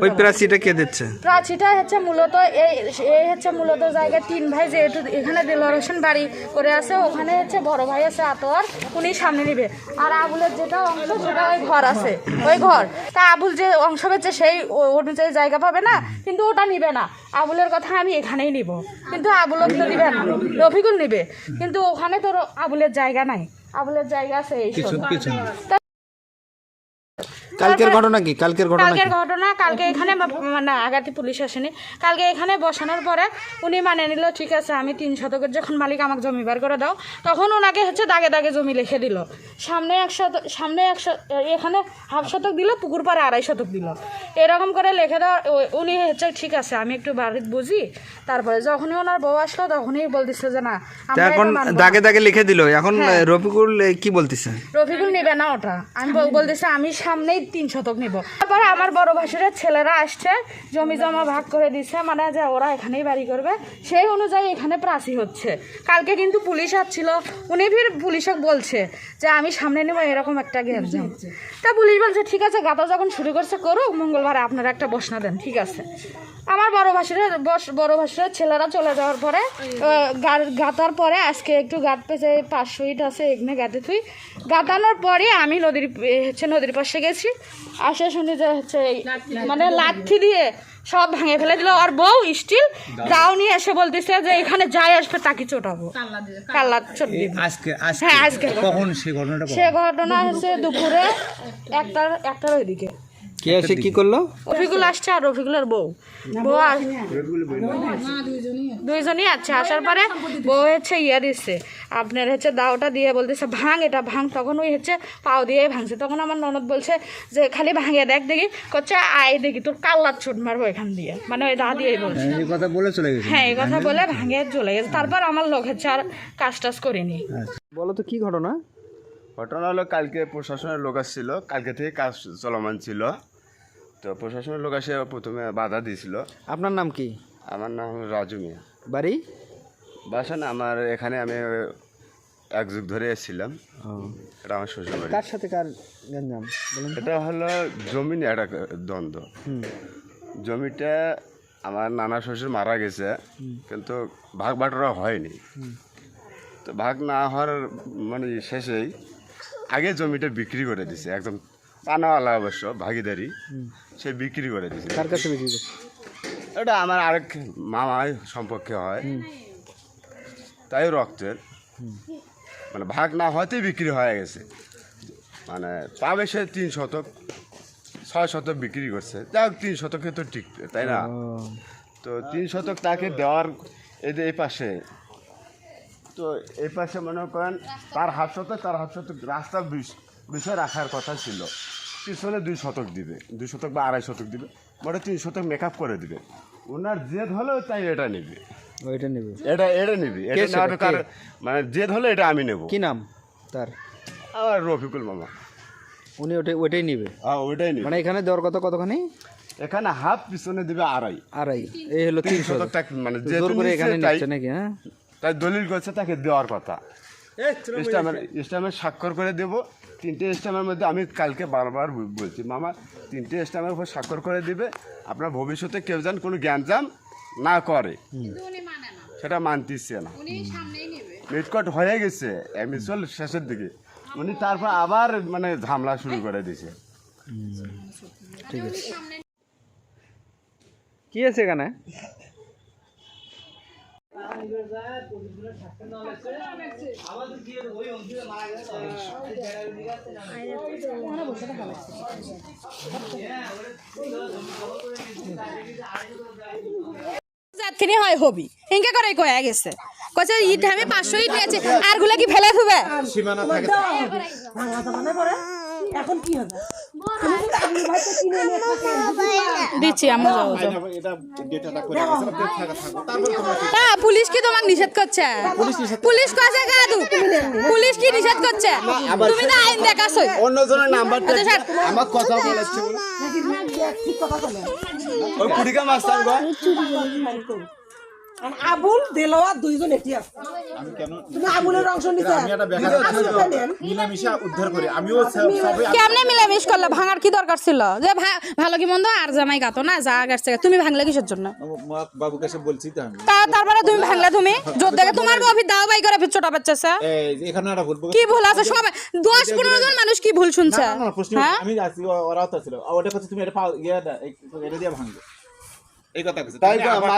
ওই প্রাচীটা কে দিচ্ছে? প্রাচীটা হচ্ছে মূলত এই এই হচ্ছে মূলত জায়গায় তিন ভাই যেহেতু এখানে বাড়ি করে আছে ওখানে হচ্ছে বড় ভাই আছে আতোয়ার উনি সামনে নিবে। আর আবুলের যেটা অংশ সেটা ওই ঘর আছে ওই ঘর। তা আবুল যে অংশ পেয়েছে সেই অনুযায়ী জায়গা পাবে না কিন্তু ওটা নিবে না। আবুলের কথা আমি এখানেই নিব। কিন্তু আবুলও কিন্তু নিবে না রফিকুল নিবে। কিন্তু ওখানে তোর আবুলের জায়গা নাই। আবুলের জায়গা আছে এই। তা কালকের ঘটনা কি? কালকের ঘটনা কালকের ঘটনা কালকে এখানে মানে আগাতি পুলিশ আসেনি। কালকে এখানে বসানোর পরে উনি মানে নিল ঠিক আছে আমি তিন শতকের যখন মালিক আমাকে জমি বার করে দাও তখন ওনাকে হচ্ছে দাগে দাগে জমি লিখে দিল। সামনে এক শতক সামনে এক এখানে হাফ শতক দিল পুকুর পাড়ে আড়াই শতক দিল। এরকম করে লিখে দেওয়া উনি হচ্ছে ঠিক আছে আমি একটু বাড়িতে বুঝি। তারপরে যখনই ওনার বউ আসলো তখনই বলতেছে যে না এখন। দাগে দাগে লিখে দিল। এখন হ্যাঁ। রফিকুল কি বলতেছে? রফিকুল নেবে না ওটা। আমি বল- বলতেছি আমি সামনেই তিন শতক নিব। তারপরে আমার বড় ভাসুরের ছেলেরা আসছে জমি জমা ভাগ করে দিচ্ছে মানে যে ওরা এখানেই বাড়ি করবে। সেই অনুযায়ী এখানে প্রাচী হচ্ছে। কালকে কিন্তু পুলিশ আসছিল উনি ফির পুলিশক বলছে যে আমি সামনে নেব এরকম একটা গ্যাঞ্জাম তা পুলিশ বলছে ঠিক আছে গাতা যখন শুরু করছে করুক মঙ্গলবারে আপনারা একটা বসনা দেন ঠিক আছে। আমার বড় ভাসুরের বস- বড় ভাসুরের ছেলেরা চলে যাওয়ার পরে গাতার পরে আজকে একটু গাত পেছে পাঁচশো ইট আছে এখানে গাতে থুই। গাতানোর পরে আমি নদীর হচ্ছে নদীর পাশে গেছি। আসে শুনি যে হচ্ছে মানে লাঠি দিয়ে সব ভাঙে ফেলে দিল। আর বউ স্টিল দাও। নিয়ে এসে বলতেছে যে এখানে যাই আসবে তাকে চোটাবো। কাল্লা চোট আজকে আজকে? হ্যাঁ আজকে। কখন ঘটনাটা সে ঘটনা হচ্ছে দুপুরে একটার একটার ওইদিকে। কে এসে কি করল? রফিকুল আসছে আর রফিকুলের বউ। বউ দুইজনই আছে। আসার পরে বউ হচ্ছে ইয়ে দিচ্ছে। আপনার হচ্ছে দাওটা দিয়ে বলতেছে ভাঙ এটা ভাঙ। তখন ওই হচ্ছে পাও দিয়ে ভাঙছে। তখন আমার ননদ বলছে যে খালি ভাঙিয়ে দেখ দেখি। করছে আয় দেখি তোর কাল্লার ছুট মারবো এখান দিয়ে। মানে ওই দা দিয়েই বলছে। এই কথা বলে চলে গেছে। হ্যাঁ এই কথা বলে ভাঙিয়ে চলে গেছে। তারপর আমার লোক হচ্ছে আর কাজ টাজ করিনি। বলো তো কি ঘটনা? ঘটনা হলো কালকে প্রশাসনের লোক আসছিল। কালকে থেকে কাজ চলমান ছিল। তো প্রশাসনের লোক এসে প্রথমে বাধা দিয়েছিল। আপনার নাম কি? আমার নাম রাজু মিয়া। বাড়ি? বাসা না আমার এখানে আমি এক যুগ ধরে এসেছিলাম। এটা আমার শ্বশুর বাড়ি কার সাথে কার গঞ্জাম এটা হলো জমি নিয়ে একটা দ্বন্দ্ব। জমিটা আমার নানা শ্বশুর মারা গেছে কিন্তু ভাগ বাটোরা হয়নি। তো ভাগ না হওয়ার মানে শেষেই আগে জমিটা বিক্রি করে দিছে একদম পানাওয়ালা অবশ্য ভাগিদারি। সে বিক্রি করে দিছে তার কাছে বিক্রি করছে এটা আমার আরেক মামা সম্পর্কে হয়। তাই রক্তের। মানে ভাগ না হতেই বিক্রি হয়ে গেছে। মানে পাবে সে তিন শতক ছয় শতক বিক্রি করছে। যাই হোক তিন শতকে তো টিকবে তাই না? তো তিন শতক তাকে দেওয়ার এই যে এই পাশে। তো এই পাশে মনে করেন তার হাত শতক তার হাত শতক রাস্তা বিষয় রাখার কথা ছিল। পিছনে দুই শতক দিবে দুই শতক বা আড়াই শতক দিবে মোটে তিন শতক মেকআপ করে দিবে। ওনার জেদ হলেও তাই এটা নিবে। ওইটা নেবে। এটা এটা নিবি। এটা নেওয়াটা মানে জেদ হলে এটা আমি নেব। কি নাম? তার? আমার রফিকুল মামা। উনি ওটাই ওইটাই নিবে? হ্যাঁ ওইটাই নিবে। মানে এখানে দেওয়ার কত কতখানি? এখানে হাফ পিছনে দিবে আড়াই। আড়াই। এই হলো তিন শতক। তাকে মানে জোর করে এখানে নিচ্ছে নাকি হ্যাঁ? তাই দলিল করছে তাকে দেওয়ার কথা। ইসলামের স্বাক্ষর করে দেব। তিনটে ইসলামের মধ্যে আমি কালকে বারবার বলছি মামা তিনটে ইসলামের উপর স্বাক্ষর করে দিবে আপনার ভবিষ্যতে কেউ যেন কোনো জ্ঞানজাম না করে। সেটা মানতিচ্ছে না। মিটকট হয়ে গেছে এমিসল শেষের দিকে। উনি তারপর আবার মানে ঝামলা শুরু করে দিয়েছে। কি আছে এখানে? জাতখিনি হয় হবি হিংকে করে কয়া গেছে কছে ইট আমি পাঁচশো ইট নিয়েছি আরগুলা কি ফেলে থুবে দিচ্ছি আমরা যাব যাব। পুলিশ কি তোমাকে নিষেধ করছে? পুলিশ কাছে কাদু পুলিশ কি নিষেধ করছে? তুমি না আইন দেখাছই অন্যজনের নাম্বারটা আচ্ছা, আমার কথা বলেছে ওই কুড়িকা মাস্টার গো। আবুল দেলোয়া দুইজন এটি আছে। তুমি আবুলের অংশ নিতে আমি একটা বেকার আবুলটা নেন মিলামিশা উদ্ধার করি। আমিও কেমনে মিলামিশ করলে? ভাঙার কি দরকার ছিল? যে ভালো কি মন্দ? আর জামাই গাতো না যা গাছছে তুমি ভাঙলে কিসের জন্য? মা- বাবুকে বলছি তো আমি। তা তারপরে তুমি ভাঙলে তুমি? জোর দেখে তোমার দাও বাই করে ছোটা এখানে একটা ভুল কি ভুল আছে? জন মানুষ কি ভুল শুনছে না, না, না, প্রশ্ন আমি আছি ওরাও তো ছিল। ওটা কথা তুমি এটা পাও ইয়ে এটা দিয়ে ভাঙবে। এই কথা কথা তাই মা